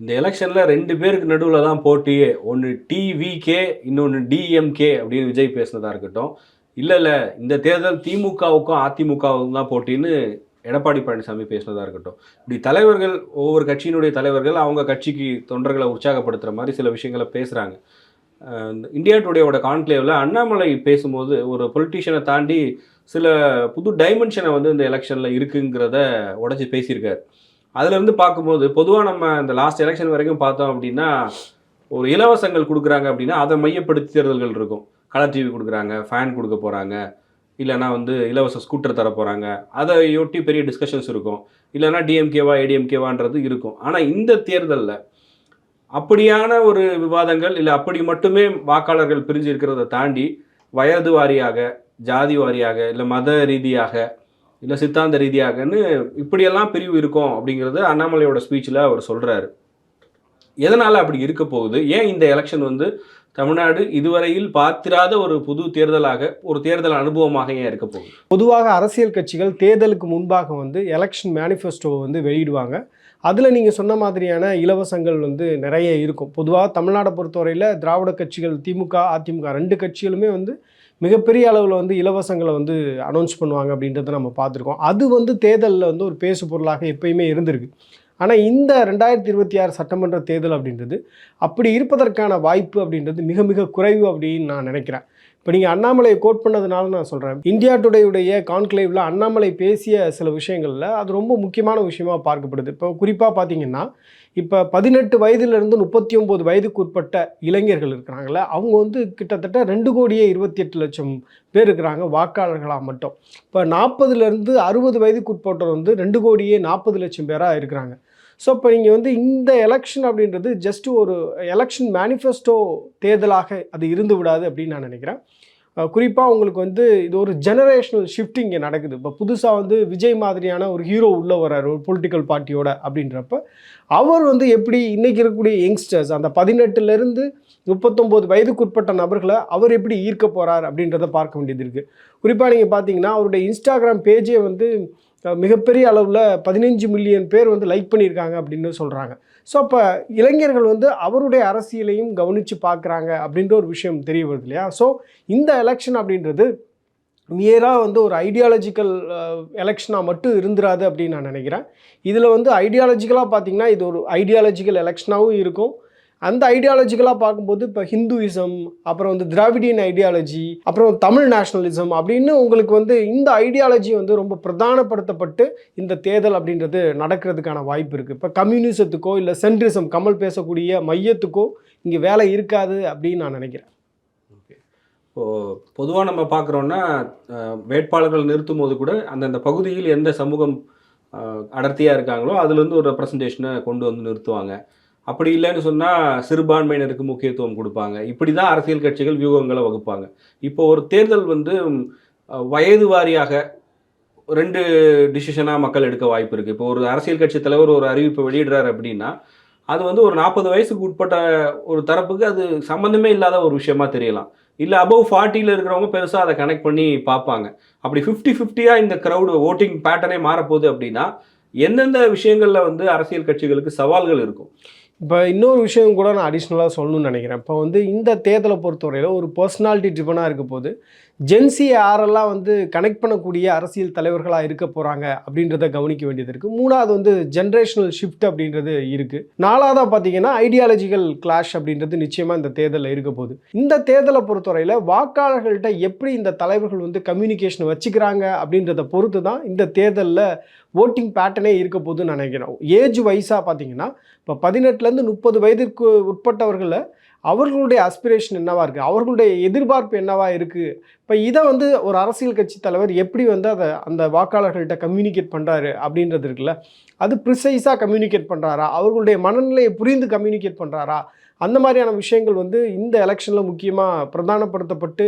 இந்த எலெக்ஷனில் ரெண்டு பேருக்கு நடுவில் தான் போட்டியே ஒன்று டிவிகே இன்னொன்று டிஎம்கே அப்படின்னு விஜய் பேசினதாக இருக்கட்டும். இல்லை இல்லை இந்த தேர்தல் திமுகவுக்கும் அதிமுகவுக்கும் தான் போட்டின்னு எடப்பாடி பழனிசாமி பேசினதாக இருக்கட்டும். இப்படி தலைவர்கள் ஒவ்வொரு கட்சியினுடைய தலைவர்கள் அவங்க கட்சிக்கு தொண்டர்களை உற்சாகப்படுத்துகிற மாதிரி சில விஷயங்களை பேசுகிறாங்க இந்தியா டுடேவோட கான்க்ளேவில் அண்ணாமலை பேசும்போது ஒரு பொலிட்டிஷியனை தாண்டி சில புது டைமென்ஷனை வந்து இந்த எலெக்ஷனில் இருக்குங்கிறத உடச்சி பேசியிருக்காரு. அதுலேருந்து பார்க்கும்போது பொதுவாக நம்ம இந்த லாஸ்ட் எலெக்ஷன் வரைக்கும் பார்த்தோம் அப்படின்னா ஒரு இலவசங்கள் கொடுக்குறாங்க அப்படின்னா அதை மையப்படுத்தி தேர்தல்கள் இருக்கும். கலர் டிவி கொடுக்குறாங்க ஃபேன் கொடுக்க போகிறாங்க இல்லைன்னா வந்து இலவச ஸ்கூட்டர் தர போகிறாங்க அதையொட்டி பெரிய டிஸ்கஷன்ஸ் இருக்கும். இல்லைன்னா டிஎம்கேவா ஏடிஎம்கேவான்றது இருக்கும். ஆனால் இந்த தேர்தலில் அப்படியான ஒரு விவாதங்கள் இல்லை அப்படி மட்டுமே வாக்காளர்கள் பிரிஞ்சு இருக்கிறத தாண்டி வயது வாரியாக ஜாதி வாரியாக இல்லை மத ரீதியாக இல்லை சித்தாந்த ரீதியாகன்னு இப்படியெல்லாம் பிரிவு இருக்கும் அப்படிங்கிறது அண்ணாமலையோட ஸ்பீச்சில் அவர் சொல்கிறாரு எதனால் அப்படி இருக்க போகுது? ஏன் இந்த எலெக்ஷன் வந்து தமிழ்நாடு இதுவரையில் பார்த்திராத ஒரு புது தேர்தலாக ஒரு தேர்தல் அனுபவமாக ஏன் இருக்க போகுது? பொதுவாக அரசியல் கட்சிகள் தேர்தலுக்கு முன்பாக வந்து எலெக்ஷன் மேனிஃபெஸ்டோவை வந்து வெளியிடுவாங்க. அதில் நீங்கள் சொன்ன மாதிரியான இலவசங்கள் வந்து நிறைய இருக்கும். பொதுவாக தமிழ்நாடை பொறுத்தவரையில் திராவிட கட்சிகள் திமுக அதிமுக ரெண்டு கட்சிகளுமே வந்து மிகப்பெரிய அளவில் வந்து இலவசங்களை வந்து அனௌன்ஸ் பண்ணுவாங்க அப்படின்றத நம்ம பார்த்துருக்கோம். அது வந்து தேர்தலில் வந்து ஒரு பேசு பொருளாக எப்பயுமே இருந்திருக்கு. ஆனால் இந்த ரெண்டாயிரத்தி இருபத்தி ஆறு சட்டமன்ற தேர்தல் அப்படின்றது அப்படி இருப்பதற்கான வாய்ப்பு அப்படின்றது மிக மிக குறைவு அப்படின்னு நான் நினைக்கிறேன். இப்போ நீங்கள் அண்ணாமலையை கோட் பண்ணதுனால நான் சொல்கிறேன் இந்தியா டுடேயுடைய கான்க்ளேவில் அண்ணாமலை பேசிய சில விஷயங்களில் அது ரொம்ப முக்கியமான விஷயமாக பார்க்கப்படுது. இப்போ குறிப்பாக பார்த்தீங்கன்னா இப்போ பதினெட்டு வயதிலிருந்து முப்பத்தி ஒம்பது வயதுக்கு உட்பட்ட இளைஞர்கள் இருக்கிறாங்களே அவங்க வந்து கிட்டத்தட்ட ரெண்டு கோடியே இருபத்தி எட்டு லட்சம் பேர் இருக்கிறாங்க வாக்காளர்களாக மட்டும். இப்போ நாற்பதுலேருந்து அறுபது வயதுக்கு உட்பட்டவர் வந்து ரெண்டு கோடியே நாற்பது லட்சம் பேராக இருக்கிறாங்க. ஸோ இப்போ நீங்கள் வந்து இந்த எலெக்ஷன் அப்படின்றது ஜஸ்ட் ஒரு எலெக்ஷன் மேனிஃபெஸ்டோ தேர்தலாக அது இருந்து விடாது அப்படின்னு நான் நினைக்கிறேன். குறிப்பாக உங்களுக்கு வந்து இது ஒரு ஜெனரேஷனல் ஷிஃப்டிங் இங்கே நடக்குது. இப்போ புதுசாக வந்து விஜய் மாதிரியான ஒரு ஹீரோ உள்ளே வர்றார் ஒரு பொலிட்டிக்கல் பார்ட்டியோட அப்படின்றப்ப அவர் வந்து எப்படி இன்றைக்கி இருக்கக்கூடிய யங்ஸ்டர்ஸ் அந்த பதினெட்டுலேருந்து முப்பத்தொம்போது வயதுக்குட்பட்ட நபர்களை அவர் எப்படி ஈர்க்க போகிறார் அப்படின்றத பார்க்க வேண்டியது இருக்குது குறிப்பாக நீங்கள் பார்த்தீங்கன்னா அவருடைய இன்ஸ்டாகிராம் பேஜே வந்து மிகப்பெரிய அளவில் பதினஞ்சு மில்லியன் பேர் வந்து லைக் பண்ணியிருக்காங்க அப்படின்னு சொல்கிறாங்க ஸோ அப்போ இளைஞர்கள் வந்து அவருடைய அரசியலையும் கவனித்து பார்க்குறாங்க அப்படின்ற ஒரு விஷயம் தெரிய வருது இல்லையா? ஸோ இந்த எலெக்ஷன் அப்படின்றது மியராக வந்து ஒரு ஐடியாலஜிக்கல் எலெக்ஷனாக மட்டும் இருந்துராது அப்படின்னு நான் நினைக்கிறேன். இதில் வந்து ஐடியாலஜிக்கலாக பார்த்திங்கன்னா இது ஒரு ஐடியாலஜிக்கல் எலெக்ஷனாகவும் இருக்கும். அந்த ஐடியாலஜிக்கலாக பார்க்கும்போது இப்போ ஹிந்துயிசம் அப்புறம் வந்து திராவிடியன் ஐடியாலஜி அப்புறம் தமிழ் நேஷனலிசம் அப்படின்னு உங்களுக்கு வந்து இந்த ஐடியாலஜி வந்து ரொம்ப பிரதானப்படுத்தப்பட்டு இந்த தேர்தல் அப்படின்றது நடக்கிறதுக்கான வாய்ப்பு இருக்குது இப்போ கம்யூனிசத்துக்கோ இல்லை சென்ட்ரிசம் கமல் பேசக்கூடிய மையத்துக்கோ இங்கே வேலை இருக்காது அப்படின்னு நான் நினைக்கிறேன். இப்போது பொதுவாக நம்ம பார்க்குறோன்னா வேட்பாளர்கள் நிறுத்தும் போது கூட அந்தந்த பகுதியில் எந்த சமூகம் அடர்த்தியாக இருக்காங்களோ அதுலேருந்து ஒரு ரெப்ரசன்டேஷனை கொண்டு வந்து நிறுத்துவாங்க. அப்படி இல்லைன்னு சொன்னால் சிறுபான்மையினருக்கு முக்கியத்துவம் கொடுப்பாங்க. இப்படி தான் அரசியல் கட்சிகள் வியூகங்களை வகுப்பாங்க. இப்போ ஒரு தேர்தல் வந்து வயது வாரியாக ரெண்டு டிசிஷனாக மக்கள் எடுக்க வாய்ப்பு இருக்குது இப்போ ஒரு அரசியல் கட்சி தலைவர் ஒரு அறிவிப்பை வெளியிடுறாரு அப்படின்னா அது வந்து ஒரு நாற்பது வயசுக்கு உட்பட்ட ஒரு தரப்புக்கு அது சம்மந்தமே இல்லாத ஒரு விஷயமா தெரியலாம். இல்லை அபவ் ஃபார்ட்டியில் இருக்கிறவங்க பெருசாக அதை கனெக்ட் பண்ணி பார்ப்பாங்க. அப்படி ஃபிஃப்டி ஃபிஃப்டியாக இந்த க்ரௌடு ஓட்டிங் பேட்டர்னே மாறப்போகுது அப்படின்னா எந்தெந்த விஷயங்களில் வந்து அரசியல் கட்சிகளுக்கு சவால்கள் இருக்கும்? இப்போ இன்னொரு விஷயம் கூட நான் அடிஷ்னலாக சொல்லணும்னு நினைக்கிறேன். இப்போ வந்து இந்த தேர்தலை பொறுத்தவரையில் ஒரு பர்சனாலிட்டி ட்ரிப்பனாக இருக்க போது ஜென்சி யாரெல்லாம் வந்து கனெக்ட் பண்ணக்கூடிய அரசியல் தலைவர்களாக இருக்க போகிறாங்க அப்படின்றத கவனிக்க வேண்டியது இருக்குது மூணாவது வந்து ஜென்ரேஷனல் ஷிஃப்ட் அப்படின்றது இருக்குது நாலாவதாக பார்த்தீங்கன்னா ஐடியாலஜிக்கல் கிளாஷ் அப்படின்றது நிச்சயமாக இந்த தேர்தலில் இருக்க போகுது. இந்த தேர்தலை பொறுத்தவரையில் வாக்காளர்கள்ட்ட எப்படி இந்த தலைவர்கள் வந்து கம்யூனிகேஷன் வச்சுக்கிறாங்க அப்படின்றத பொறுத்து தான் இந்த தேர்தலில் ஓட்டிங் பேட்டர்னே இருக்க போதுன்னு நினைக்கிறோம். ஏஜ் வைஸாக பார்த்தீங்கன்னா இப்போ பதினெட்டுலேருந்து முப்பது வயதிற்கு உட்பட்டவர்களில் அவர்களுடைய அஸ்பிரேஷன் என்னவா இருக்குது அவர்களுடைய எதிர்பார்ப்பு என்னவா இருக்குது இப்போ இதை வந்து ஒரு அரசியல் கட்சி தலைவர் எப்படி வந்து அதை அந்த வாக்காளர்கள்ட்ட கம்யூனிகேட் பண்ணுறாரு அப்படின்றது இருக்குல்ல. அது ப்ரிசைஸாக கம்யூனிகேட் பண்ணுறாரா அவர்களுடைய மனநிலையை புரிந்து கம்யூனிகேட் பண்ணுறாரா அந்த மாதிரியான விஷயங்கள் வந்து இந்த எலெக்ஷனில் முக்கியமாக பிரதானப்படுத்தப்பட்டு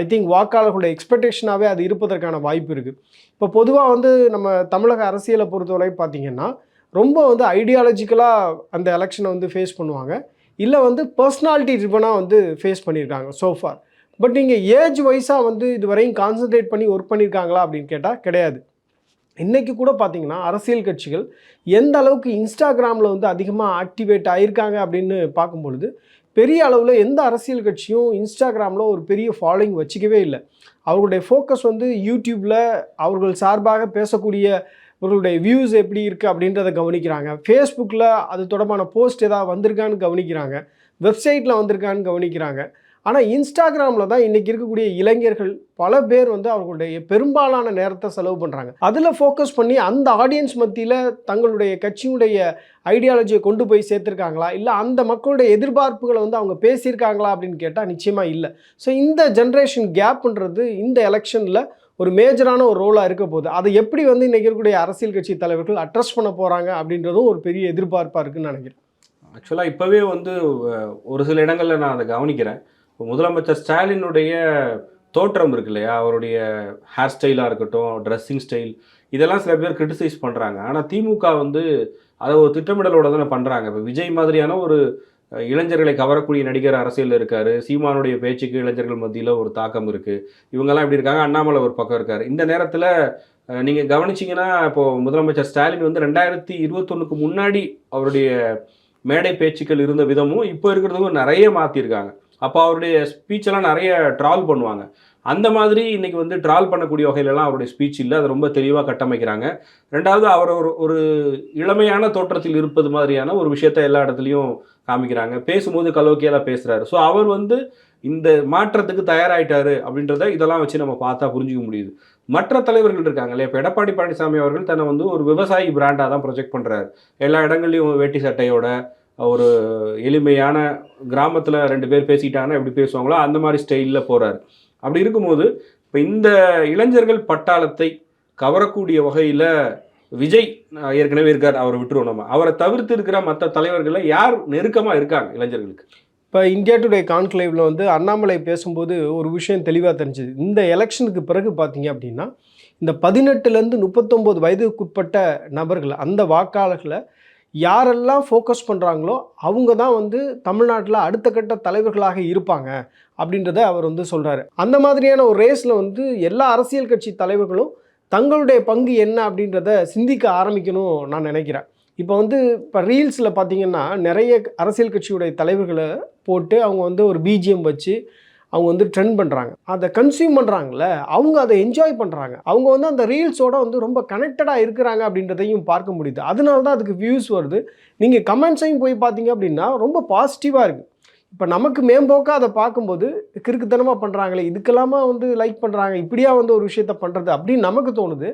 ஐ திங்க் வாக்காளர்களுடைய எக்ஸ்பெக்டேஷனாகவே அது இருப்பதற்கான வாய்ப்பு இருக்குது இப்போ பொதுவாக வந்து நம்ம தமிழக அரசியலை பொறுத்தவரை பார்த்தீங்கன்னா ரொம்ப வந்து ஐடியாலஜிக்கலாக அந்த எலெக்ஷனை வந்து ஃபேஸ் பண்ணுவாங்க. இல்லை வந்து பர்சனாலிட்டி ட்ரிபனாக வந்து ஃபேஸ் பண்ணியிருக்காங்க சோஃபார் பட் நீங்கள் ஏஜ் வைஸாக வந்து இது வரையும் கான்சன்ட்ரேட் பண்ணி ஒர்க் பண்ணியிருக்காங்களா அப்படின்னு கேட்டால் கிடையாது. இன்றைக்கி கூட பார்த்தீங்கன்னா அரசியல் கட்சிகள் எந்த அளவுக்கு இன்ஸ்டாகிராமில் வந்து அதிகமாக ஆக்டிவேட் ஆகியிருக்காங்க அப்படின்னு பார்க்கும்பொழுது பெரிய அளவில் எந்த அரசியல் கட்சியும் இன்ஸ்டாகிராமில் ஒரு பெரிய ஃபாலோயிங் வச்சுக்கவே இல்லை. அவர்களுடைய ஃபோக்கஸ் வந்து யூடியூப்பில் அவர்கள் சார்பாக பேசக்கூடிய இவர்களுடைய வியூஸ் எப்படி இருக்குது அப்படின்றத கவனிக்கிறாங்க. ஃபேஸ்புக்கில் அது தொடர்பான போஸ்ட் ஏதாவது வந்திருக்கான்னு கவனிக்கிறாங்க. வெப்சைட்டில் வந்திருக்கான்னு கவனிக்கிறாங்க. ஆனால் இன்ஸ்டாகிராமில் தான் இன்றைக்கி இருக்கக்கூடிய இளைஞர்கள் பல பேர் வந்து அவர்களுடைய பெரும்பாலான நேரத்தை செலவு பண்ணுறாங்க அதில் ஃபோக்கஸ் பண்ணி அந்த ஆடியன்ஸ் மத்தியில் தங்களுடைய கட்சியுடைய ஐடியாலஜியை கொண்டு போய் சேர்த்துருக்காங்களா? இல்லை அந்த மக்களுடைய எதிர்பார்ப்புகளை வந்து அவங்க பேசியிருக்காங்களா அப்படின்னு கேட்டால் நிச்சயமாக இல்லை. ஸோ இந்த ஜென்ரேஷன் கேப்ன்றது இந்த எலெக்ஷனில் ஒரு மேஜரான ஒரு ரோலாக இருக்க போகுது. அதை எப்படி வந்து இன்றைக்கி இருக்கக்கூடிய அரசியல் கட்சி தலைவர்கள் அட்ரஸ் பண்ண போகிறாங்க அப்படின்றதும் ஒரு பெரிய எதிர்பார்ப்பாக இருக்குன்னு நினைக்கிறேன். ஆக்சுவலாக இப்போவே வந்து ஒரு சில இடங்களில் நான் அதை கவனிக்கிறேன். இப்போ முதலமைச்சர் ஸ்டாலினுடைய தோற்றம் இருக்கு இல்லையா? அவருடைய ஹேர் ஸ்டைலாக இருக்கட்டும் ட்ரெஸ்ஸிங் ஸ்டைல் இதெல்லாம் சில பேர் கிரிட்டிசைஸ் பண்ணுறாங்க ஆனால் திமுக வந்து அதை ஒரு திட்டமிடலோட தானே பண்ணுறாங்க இப்போ விஜய் மாதிரியான ஒரு இளைஞர்களை கவரக்கூடிய நடிகர் அரசியலில் இருக்காரு. சீமானுடைய பேச்சுக்கு இளைஞர்கள் மத்தியில் ஒரு தாக்கம் இருக்குது இவங்கெல்லாம் எப்படி இருக்காங்க? அண்ணாமலை ஒரு பக்கம் இருக்காரு. இந்த நேரத்தில் நீங்கள் கவனிச்சிங்கன்னா இப்போது முதலமைச்சர் ஸ்டாலின் வந்து ரெண்டாயிரத்தி இருபத்தொன்னுக்கு முன்னாடி அவருடைய மேடை பேச்சுக்கள் இருந்த விதமும் இப்போ இருக்கிறதுக்கும் நிறைய மாற்றிருக்காங்க அப்போ அவருடைய ஸ்பீச்செல்லாம் நிறைய ட்ரால் பண்ணுவாங்க. அந்த மாதிரி இன்னைக்கு வந்து ட்ரால் பண்ணக்கூடிய வகையிலலாம் அவருடைய ஸ்பீச் இல்லை. அதை ரொம்ப தெளிவாக கட்டமைக்கிறாங்க. ரெண்டாவது அவர் ஒரு ஒரு இளமையான தோற்றத்தில் இருப்பது மாதிரியான ஒரு விஷயத்த எல்லா இடத்துலையும் காமிக்கிறாங்க. பேசும்போது கலோக்கியலாக பேசுகிறாரு ஸோ அவர் வந்து இந்த மாற்றத்துக்கு தயாராகிட்டாரு அப்படின்றத இதெல்லாம் வச்சு நம்ம பார்த்தா புரிஞ்சிக்க முடியுது. மற்ற தலைவர்கள் இருக்காங்க இல்லையா? இப்போ எடப்பாடி பழனிசாமி அவர்கள் தன்னை வந்து ஒரு விவசாயி பிராண்டாக தான் ப்ரொஜெக்ட் பண்ணுறாரு எல்லா இடங்கள்லையும் வேட்டி சட்டையோட ஒரு எளிமையான கிராமத்தில் ரெண்டு பேர் பேசிக்கிட்டாங்கன்னா எப்படி பேசுவாங்களோ அந்த மாதிரி ஸ்டைலில் போகிறாரு அப்படி இருக்கும்போது இப்போ இந்த இளைஞர்கள் பட்டாளத்தை கவரக்கூடிய வகையில் விஜய் ஏற்கனவே இருக்கார் அவரை விட்டுருவோம் நம்ம. அவரை தவிர்த்து இருக்கிற மற்ற தலைவர்களில் யார் நெருக்கமாக இருக்காங்க இளைஞர்களுக்கு? இப்போ இந்தியா டுடே கான்க்ளேவில் வந்து அண்ணாமலை பேசும்போது ஒரு விஷயம் தெளிவாக தெரிஞ்சுது. இந்த எலெக்ஷனுக்கு பிறகு பார்த்தீங்க அப்படின்னா இந்த பதினெட்டுலேருந்து முப்பத்தொம்போது வயதுக்குட்பட்ட நபர்கள் அந்த வாக்காளர்களை யாரெல்லாம் ஃபோக்கஸ் பண்ணுறாங்களோ அவங்க தான் வந்து தமிழ்நாட்டில் அடுத்த கட்ட தலைவர்களாக இருப்பாங்க அப்படின்றத அவர் வந்து சொல்கிறாரு அந்த மாதிரியான ஒரு ரேஸில் வந்து எல்லா அரசியல் கட்சி தலைவர்களும் தங்களுடைய பங்கு என்ன அப்படின்றத சிந்திக்க ஆரம்பிக்கணும் நான் நினைக்கிறேன். இப்போ வந்து இப்போ ரீல்ஸில் பார்த்தீங்கன்னா நிறைய அரசியல் கட்சியுடைய தலைவர்களை போட்டு அவங்க வந்து ஒரு பிஜிஎம் வச்சு அவங்க வந்து ட்ரெண்ட் பண்ணுறாங்க அதை கன்சியூம் பண்ணுறாங்கல்ல அவங்க அதை என்ஜாய் பண்ணுறாங்க அவங்க வந்து அந்த ரீல்ஸோட வந்து ரொம்ப கனெக்டடாக இருக்கிறாங்க அப்படின்றதையும் பார்க்க முடியுது. அதனால தான் அதுக்கு வியூஸ் வருது. நீங்கள் கமெண்ட்ஸையும் போய் பார்த்தீங்க அப்படின்னா ரொம்ப பாசிட்டிவாக இருக்குது இப்போ நமக்கு மேம்போக்காக அதை பார்க்கும்போது கிறுக்குத்தனமாக பண்ணுறாங்களே இதுக்கெல்லாமா வந்து லைக் பண்ணுறாங்க இப்படியா வந்து ஒரு விஷயத்த பண்ணுறது அப்படின்னு நமக்கு தோணுது.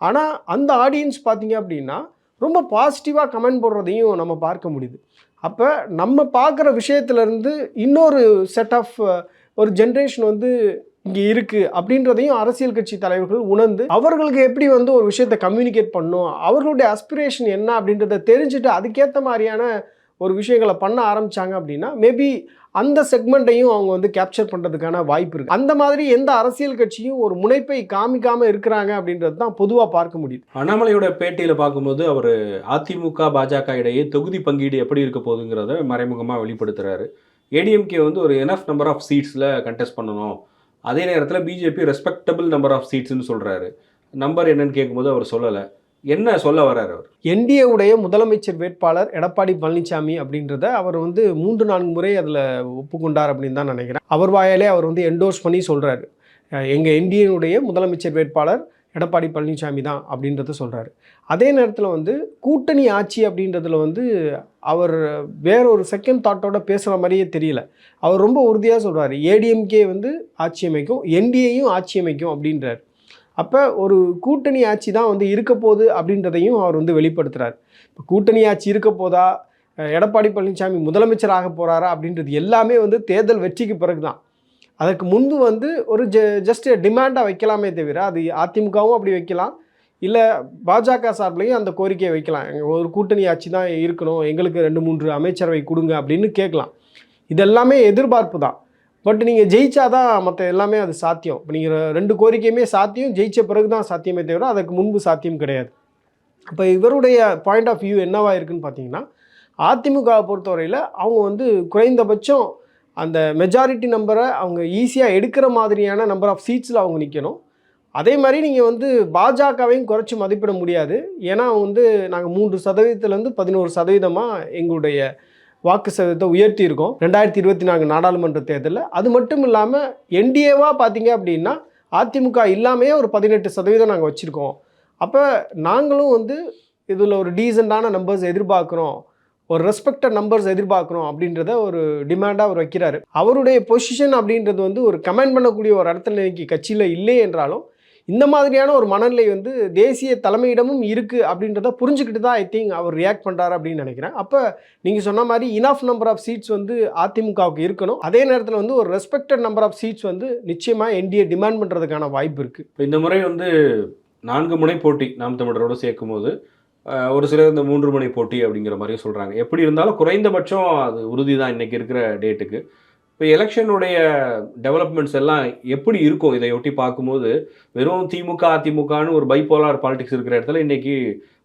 ஆனால் அந்த ஆடியன்ஸ் பார்த்தீங்க அப்படின்னா ரொம்ப பாசிட்டிவாக கமெண்ட் போடுறதையும் நம்ம பார்க்க முடியுது. அப்போ நம்ம பார்க்குற விஷயத்துலேருந்து இன்னொரு செட் ஆஃப் ஒரு ஜென்ரேஷன் வந்து இங்கே இருக்குது அப்படின்றதையும் அரசியல் கட்சி தலைவர்கள் உணர்ந்து அவர்களுக்கு எப்படி வந்து ஒரு விஷயத்தை கம்யூனிகேட் பண்ணும் அவர்களுடைய அஸ்பிரேஷன் என்ன அப்படின்றத தெரிஞ்சுட்டு அதுக்கேற்ற மாதிரியான ஒரு விஷயங்களை பண்ண ஆரம்பிச்சாங்க அப்படின்னா மேபி அந்த செக்மெண்ட்டையும் அவங்க வந்து கேப்சர் பண்ணுறதுக்கான வாய்ப்பு இருக்குது அந்த மாதிரி எந்த அரசியல் கட்சியும் ஒரு முனைப்பை காமிக்காமல் இருக்கிறாங்க அப்படின்றது தான் பொதுவாக பார்க்க முடியுது. அண்ணாமலையோட பேட்டியில் பார்க்கும்போது அவர் அதிமுக பாஜக இடையே தொகுதி பங்கீடு எப்படி இருக்க போகுதுங்கிறத மறைமுகமாக வெளிப்படுத்துகிறாரு ஏடிஎம்கே வந்து ஒரு எனஃப் நம்பர் ஆஃப் சீட்ஸில் கண்டெஸ்ட் பண்ணணும். அதே நேரத்தில் பிஜேபி ரெஸ்பெக்டபிள் நம்பர் ஆஃப் சீட்ஸ்னு சொல்கிறாரு நம்பர் என்னன்னு கேட்கும்போது அவர் சொல்லலை. என்ன சொல்ல வர்றார் அவர்? என்டிஏவுடைய முதலமைச்சர் வேட்பாளர் எடப்பாடி பழனிசாமி அப்படின்றத அவர் வந்து மூன்று நான்கு முறை அதில் ஒப்புக்கொண்டார் அப்படின்னு தான் நினைக்கிறேன். அவர் வாயாலே அவர் வந்து என்டோர்ஸ் பண்ணி சொல்கிறாரு எங்கள் என்டிஏனுடைய முதலமைச்சர் வேட்பாளர் எடப்பாடி பழனிசாமி தான் அப்படின்றத சொல்கிறாரு அதே நேரத்தில் வந்து கூட்டணி ஆட்சி அப்படின்றதுல வந்து அவர் வேற ஒரு செகண்ட் தாட்டோட பேசுகிற மாதிரியே தெரியல. அவர் ரொம்ப உறுதியாக சொல்கிறாரு ஏடிஎம்கே வந்து ஆட்சி அமைக்கும் என்டிஏயும் ஆட்சி அமைக்கும் அப்படின்றார். அப்போ ஒரு கூட்டணி ஆட்சி தான் வந்து இருக்க போகுது அப்படின்றதையும் அவர் வந்து வெளிப்படுத்துகிறார் இப்போ கூட்டணி ஆட்சி இருக்க போதா எடப்பாடி பழனிசாமி முதலமைச்சர் ஆக போகிறாரா அப்படின்றது எல்லாமே வந்து தேர்தல் வெற்றிக்கு பிறகு தான் அதற்கு முன்பு வந்து ஒரு ஜ ஜஸ்ட் டிமாண்டாக வைக்கலாமே தவிர அது அதிமுகவும் அப்படி வைக்கலாம். இல்லை பாஜக சார்பிலையும் அந்த கோரிக்கையை வைக்கலாம். ஒரு கூட்டணி ஆட்சி தான் இருக்கணும். எங்களுக்கு ரெண்டு மூன்று அமைச்சரவை கொடுங்க அப்படின்னு கேட்கலாம். இதெல்லாமே எதிர்பார்ப்பு தான். பட் நீங்கள் ஜெயிச்சாதான் மற்ற எல்லாமே அது சாத்தியம். இப்போ நீங்கள் ரெண்டு கோரிக்கையுமே சாத்தியம் ஜெயிச்ச பிறகு தான் சாத்தியமே தவிர அதற்கு முன்பு சாத்தியம் கிடையாது. இப்போ இவருடைய பாயிண்ட் ஆஃப் வியூ என்னவாக இருக்குன்னு பார்த்தீங்கன்னா அதிமுகவை பொறுத்தவரையில் அவங்க வந்து குறைந்தபட்சம் அந்த மெஜாரிட்டி நம்பரை அவங்க ஈஸியாக எடுக்கிற மாதிரியான நம்பர் ஆஃப் சீட்ஸில் அவங்க நிற்கணும் அதே மாதிரி நீங்கள் வந்து பாஜகவையும் குறைச்சி மதிப்பிட முடியாது. ஏன்னா வந்து நாங்கள் மூன்று சதவீதத்துலேருந்து பதினோரு சதவீதமாக எங்களுடைய வாக்கு சதவீதத்தை உயர்த்தியிருக்கோம் ரெண்டாயிரத்தி இருபத்தி நான்கு நாடாளுமன்ற தேர்தலில். அது மட்டும் இல்லாமல் என்டிஏவாக பார்த்தீங்க அப்படின்னா அதிமுக இல்லாமையே ஒரு பதினெட்டு சதவீதம் நாங்கள் வச்சுருக்கோம். அப்போ நாங்களும் வந்து இதில் ஒரு டீசெண்டான நம்பர்ஸ் எதிர்பார்க்குறோம். ஒரு ரெஸ்பெக்டட் நம்பர்ஸ் எதிர்பார்க்குறோம் அப்படின்றத ஒரு டிமாண்டாக அவர் வைக்கிறாரு. அவருடைய பொசிஷன் அப்படின்றது வந்து ஒரு கமெண்ட் பண்ணக்கூடிய ஒரு இடத்துல இன்னைக்கு கட்சியில் இல்லை என்றாலும் இந்த மாதிரியான ஒரு மனநிலை வந்து தேசிய தலைமையிடமும் இருக்குது அப்படின்றத புரிஞ்சுக்கிட்டு தான் ஐ திங்க் அவர் ரியாக்ட் பண்ணுறாரு அப்படின்னு நினைக்கிறேன். அப்போ நீங்கள் சொன்ன மாதிரி இனஃப் நம்பர் ஆஃப் சீட்ஸ் வந்து அதிமுகவுக்கு இருக்கணும். அதே நேரத்தில் வந்து ஒரு ரெஸ்பெக்டட் நம்பர் ஆஃப் சீட்ஸ் வந்து நிச்சயமாக என்டிஏ டிமாண்ட் பண்ணுறதுக்கான வாய்ப்பு இருக்குது இப்போ இந்த முறை வந்து நான்கு முனை போட்டி நாம் தமிழரோடு சேர்க்கும் போது ஒரு சிலர் இந்த மூன்று முனை போட்டி அப்படிங்கிற மாதிரியும் சொல்கிறாங்க எப்படி இருந்தாலும் குறைந்தபட்சம் அது உறுதி தான் இன்றைக்கி இருக்கிற டேட்டுக்கு. இப்போ எலெக்ஷனுடைய டெவலப்மெண்ட்ஸ் எல்லாம் எப்படி இருக்கும்? இதை ஒட்டி பார்க்கும்போது வெறும் திமுக அதிமுகன்னு ஒரு பைபோலார் பாலிடிக்ஸ் இருக்கிற இடத்துல இன்றைக்கி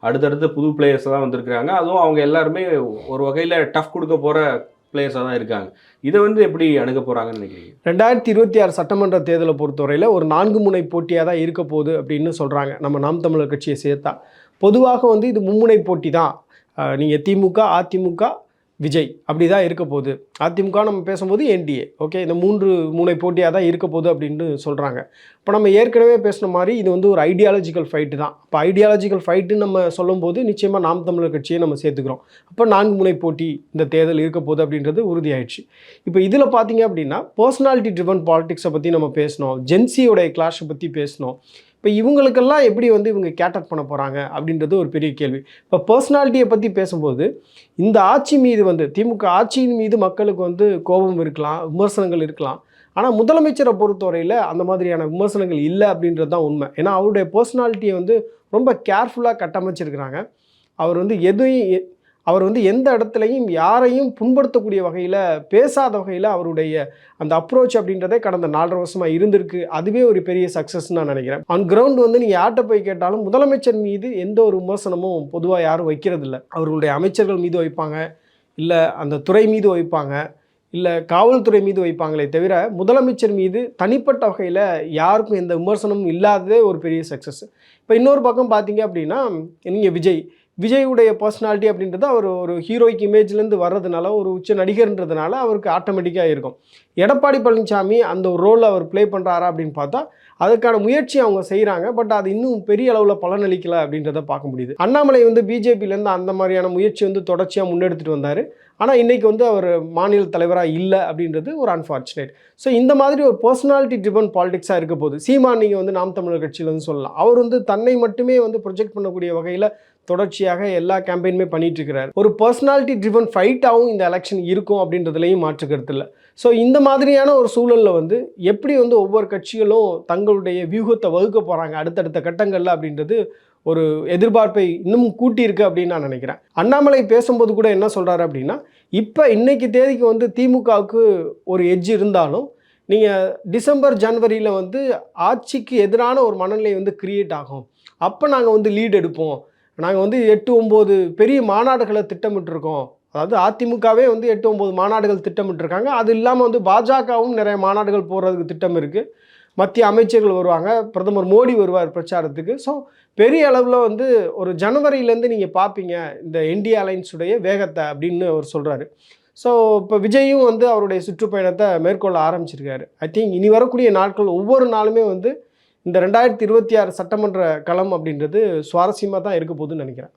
அடுத்தடுத்த புது பிளேயர்ஸ் தான் வந்திருக்கிறாங்க. அதுவும் அவங்க எல்லாருமே ஒரு வகையில் டஃப் கொடுக்க போகிற பிளேயர்ஸாக தான் இருக்காங்க. இதை வந்து எப்படி அணுக போகிறாங்கன்னு நினைக்கிறீங்க? ரெண்டாயிரத்தி இருபத்தி ஆறு சட்டமன்ற தேர்தலை பொறுத்தவரையில் ஒரு நான்கு முனை போட்டியாக தான் இருக்க போகுது அப்படின்னு சொல்கிறாங்க நம்ம நாம் தமிழர் கட்சியை சேர்த்தா. பொதுவாக வந்து இது மும்முனை போட்டி தான் நீங்கள் திமுக அதிமுக விஜய் அப்படி தான் இருக்க போகுது. அதிமுக நம்ம பேசும்போது என்டிஏ ஓகே? இந்த மூன்று மூனை போட்டியாக தான் இருக்க போகுது அப்படின்னு சொல்கிறாங்க இப்போ நம்ம ஏற்கனவே பேசின மாதிரி இது வந்து ஒரு ஐடியாலஜிக்கல் ஃபைட்டு தான். இப்போ ஐடியாலஜிக்கல் ஃபைட்டுன்னு நம்ம சொல்லும்போது நிச்சயமாக நாம் தமிழர் கட்சியை நம்ம சேர்த்துக்கிறோம். அப்போ நான்கு முனை போட்டி இந்த தேர்தல் இருக்க போகுது அப்படின்றது உறுதியாயிடுச்சு. இப்போ இதில் பார்த்தீங்க அப்படின்னா பர்சனாலிட்டி ட்ரிவன் பாலிடிக்ஸை பற்றி நம்ம பேசினோம். ஜென்சியோடைய கிளாஷை பற்றி பேசினோம். இப்போ இவங்களுக்கெல்லாம் எப்படி வந்து இவங்க கேட்டர் பண்ண போகிறாங்க அப்படின்றது ஒரு பெரிய கேள்வி. இப்போ பர்சனாலிட்டியை பற்றி பேசும்போது இந்த ஆட்சி மீது வந்து திமுக ஆட்சியின் மீது மக்களுக்கு வந்து கோபம் இருக்கலாம் விமர்சனங்கள் இருக்கலாம். ஆனால் முதலமைச்சரை பொறுத்தவரையில் அந்த மாதிரியான விமர்சனங்கள் இல்லை அப்படின்றது தான் உண்மை. ஏன்னா அவருடைய பர்சனாலிட்டியை வந்து ரொம்ப கேர்ஃபுல்லாக கட்டமைச்சிருக்கிறாங்க. அவர் வந்து எதையும் எ- அவர் வந்து எந்த இடத்துலையும் யாரையும் புண்படுத்தக்கூடிய வகையில் பேசாத வகையில் அவருடைய அந்த அப்ரோச் அப்படின்றதே கடந்த நாலரை வருஷமாக இருந்திருக்கு. அதுவே ஒரு பெரிய சக்ஸஸ் நான் நினைக்கிறேன். ஆன் கிரவுண்ட் வந்து நீங்கள் யார்கிட்ட போய் கேட்டாலும் முதலமைச்சர் மீது எந்த ஒரு விமர்சனமும் பொதுவாக யாரும் வைக்கிறதில்ல. அவர்களுடைய அமைச்சர்கள் மீது வைப்பாங்க இல்லை அந்த துறை மீது வைப்பாங்க இல்லை காவல்துறை மீது வைப்பாங்களே தவிர முதலமைச்சர் மீது தனிப்பட்ட வகையில் யாருக்கும் எந்த விமர்சனமும் இல்லாததே ஒரு பெரிய சக்ஸஸ் இப்போ இன்னொரு பக்கம் பார்த்தீங்க அப்படின்னா நீங்கள் விஜய். விஜயுடைய பர்சனாலிட்டி அப்படின்றது அவர் ஒரு ஹீரோய்க்கு இமேஜ்லேருந்து வர்றதுனால ஒரு உச்ச நடிகர்ன்றதுனால அவருக்கு ஆட்டோமேட்டிக்காக இருக்கும். எடப்பாடி பழனிசாமி அந்த ஒரு ரோல் அவர் ப்ளே பண்ணுறாரா அப்படின்னு பார்த்தா அதுக்கான முயற்சி அவங்க செய்கிறாங்க பட் அது இன்னும் பெரிய அளவில் பலனளிக்கல அப்படின்றத பார்க்க முடியுது. அண்ணாமலை வந்து பிஜேபியிலேருந்து அந்த மாதிரியான முயற்சி வந்து தொடர்ச்சியாக முன்னெடுத்துட்டு வந்தார். ஆனால் இன்றைக்கி வந்து அவர் மாநில தலைவராக இல்லை அப்படின்றது ஒரு அன்ஃபார்ச்சுனேட் ஸோ இந்த மாதிரி ஒரு பர்சனாலிட்டி ட்ரிபன் பாலிடிக்ஸாக இருக்க போகுது. சீமான் நீங்கள் வந்து நாம் தமிழர் கட்சியில் வந்து சொல்லலாம். அவர் வந்து தன்னை மட்டுமே வந்து ப்ரொஜெக்ட் பண்ணக்கூடிய வகையில் தொடர்ச்சியாக எல்லா கேம்பெயினுமே பண்ணிட்டு இருக்கிறார் ஒரு பர்சனாலிட்டி ட்ரிவன் ஃபைட்டாகவும் இந்த எலெக்ஷன் இருக்கும் அப்படின்றதுலையும் மாற்று கருத்து இல்லை. ஸோ இந்த மாதிரியான ஒரு சூழலில் வந்து எப்படி வந்து ஒவ்வொரு கட்சிகளும் தங்களுடைய வியூகத்தை வகுக்க போகிறாங்க அடுத்தடுத்த கட்டங்களில் அப்படின்றது ஒரு எதிர்பார்ப்பை இன்னும் கூட்டியிருக்கு அப்படின்னு நான் நினைக்கிறேன். அண்ணாமலை பேசும்போது கூட என்ன சொல்கிறாரு அப்படின்னா இப்போ இன்னைக்கு தேதிக்கு வந்து திமுகவுக்கு ஒரு எட்ஜ் இருந்தாலும் நீங்கள் டிசம்பர் ஜனவரியில் வந்து ஆட்சிக்கு எதிரான ஒரு மனநிலை வந்து கிரியேட் ஆகும். அப்போ நாங்கள் வந்து லீட் எடுப்போம். நாங்கள் வந்து எட்டு ஒம்பது பெரிய மாநாடுகளை திட்டமிட்டிருக்கோம். அதாவது அதிமுகவே வந்து எட்டு ஒம்பது மாநாடுகள் திட்டமிட்டிருக்காங்க. அது இல்லாமல் வந்து பாஜகவும் நிறைய மாநாடுகள் போடுறதுக்கு திட்டம் இருக்குது மத்திய அமைச்சர்கள் வருவாங்க. பிரதமர் மோடி வருவார் பிரச்சாரத்துக்கு. ஸோ பெரிய அளவில் வந்து ஒரு ஜனவரியிலேருந்து நீங்கள் பார்ப்பீங்க இந்த இந்திய அலைன்ஸுடைய வேகத்தை அப்படின்னு அவர் சொல்கிறாரு ஸோ இப்போ விஜயும் வந்து அவருடைய சுற்றுப்பயணத்தை மேற்கொள்ள ஆரம்பிச்சிருக்காரு. ஐ திங்க் இனி வரக்கூடிய நாட்கள் ஒவ்வொரு நாளுமே வந்து இந்த ரெண்டாயிரத்தி இருபத்தி ஆறு சட்டமன்ற களம் அப்படின்றது சுவாரஸ்யமாக தான் இருக்க போகுதுன்னு நினைக்கிறேன்.